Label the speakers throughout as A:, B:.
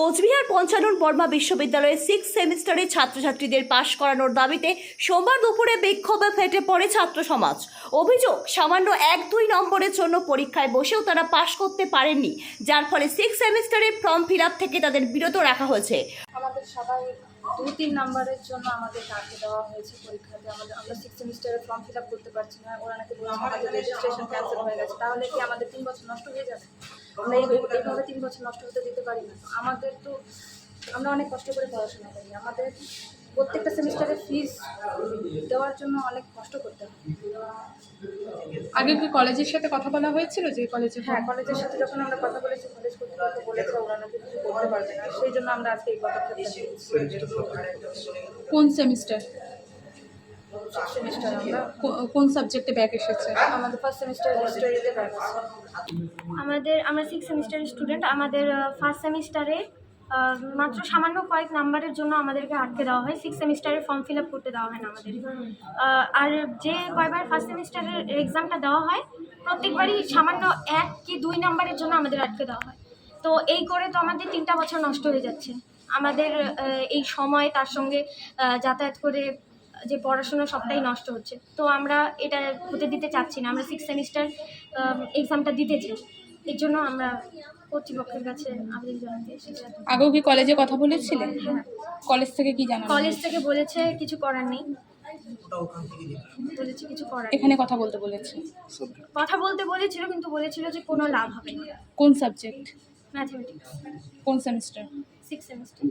A: কোচবিহার পঞ্চানন বর্মা বিশ্ববিদ্যালয়ের সিক্স সেমিস্টারে ছাত্রছাত্রীদের পাশ করানোর দাবিতে সোমবার দুপুরে বিক্ষোভে ফেটে পড়ে ছাত্র সমাজ। অভিযোগ, সামান্য এক দুই নম্বরের জন্য পরীক্ষায় বসেও তারা পাশ করতে পারেননি, যার ফলে সিক্স সেমিস্টারে ফর্ম ফিল থেকে তাদের বিরত রাখা হয়েছে।
B: আমাদের সবাই দু তিন নাম্বারের জন্য আমাদের ডাকে দেওয়া হয়েছে পরীক্ষাতে? আমাদের আমরা সিক্স সেমিস্টারের ফর্ম ফিল করতে পারছি না। ওরা নাকি রেজিস্ট্রেশন ক্যান্সেল হয়ে গেছে। তাহলে কি আমাদের তিন বছর নষ্ট হয়ে যাবে? আমরা এইভাবে তিন বছর নষ্ট হতে দিতে পারি না। তো আমাদের তো আমরা অনেক কষ্ট করে পড়াশোনা করি। আমাদের প্রত্যেকটা সেমিস্টারে ফিস দেওয়ার জন্য অনেক কষ্ট করতে হয়।
C: আগে কি কলেজের সাথে কথা বলা হয়েছিল যে কলেজে
B: হ্যাঁ কলেজের সাথে যখন আমরা কথা বলেছি কলেজ কর্তৃপক্ষ বলেছে ওরা নাকি কিছু করতে পারবে না। সেই জন্য আমরা আজকে এই পদক্ষেপটা
C: কোন সেমিস্টার
B: সেমিস্টার
C: কোন সাবজেক্টে ব্যাক এসেছে?
B: আমাদের ফার্স্ট সেমিস্টার হিস্টোরিতে ব্যাক
D: আমাদের আমরা সিক্স সেমিস্টারের স্টুডেন্ট আমাদের ফার্স্ট সেমিস্টারে মাত্র সামান্য কয়েক নাম্বারের জন্য আমাদেরকে আটকে দেওয়া হয়। সিক্স সেমিস্টারের ফর্ম ফিল আপ করতে দেওয়া হয় না আমাদের। আর যে কয়বার ফার্স্ট সেমিস্টারের এক্সামটা দেওয়া হয়, প্রত্যেকবারই সামান্য এক কি দুই নাম্বারের জন্য আমাদের আটকে দেওয়া হয়। তো এই করে তো আমাদের তিনটা বছর নষ্ট হয়ে যাচ্ছে। আমাদের এই সময় তার সঙ্গে যাতায়াত করে যে পড়াশোনা সবটাই নষ্ট হচ্ছে। তো আমরা এটা হতে দিতে চাচ্ছি না। আমরা সিক্স সেমিস্টার এক্সামটা দিতে চাই এর জন্য আমরা কর্তৃপক্ষের কাছে আবেদন জানাতে
C: আগেও কি কলেজে কথা বলেছিলেন কলেজ থেকে কি জানানো
D: কলেজ থেকে বলেছে কিছু করার নেই। বলেছে কিছু করার
C: এখানে কথা বলতে বলেছে।
D: কথা বলতে বলেছিল কিন্তু বলেছিল যে কোনো লাভ হবে না।
C: কোন সাবজেক্ট
D: ম্যাথমেটিক্স
C: কোন সেমিস্টার
D: সিক্স সেমিস্টার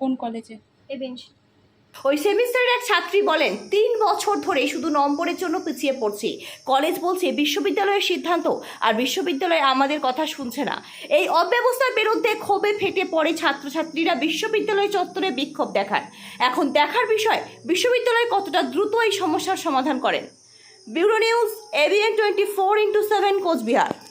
C: কোন কলেজে
D: এ? বেঞ্চ
A: ওই সেমিস্টারের এক ছাত্রী বলেন, তিন বছর ধরে শুধু নম্বরের জন্য পিছিয়ে পড়ছি। কলেজ বলছে বিশ্ববিদ্যালয়ের সিদ্ধান্ত আর বিশ্ববিদ্যালয় আমাদের কথা শুনছে না। এই অব্যবস্থার বিরুদ্ধে ক্ষোভে ফেটে পড়ে ছাত্রছাত্রীরা বিশ্ববিদ্যালয় চত্বরে বিক্ষোভ দেখান। এখন দেখার বিষয়, বিশ্ববিদ্যালয় কতটা দ্রুত এই সমস্যার সমাধান করেন? Bureau news ABN twenty four into seven Coochbehar.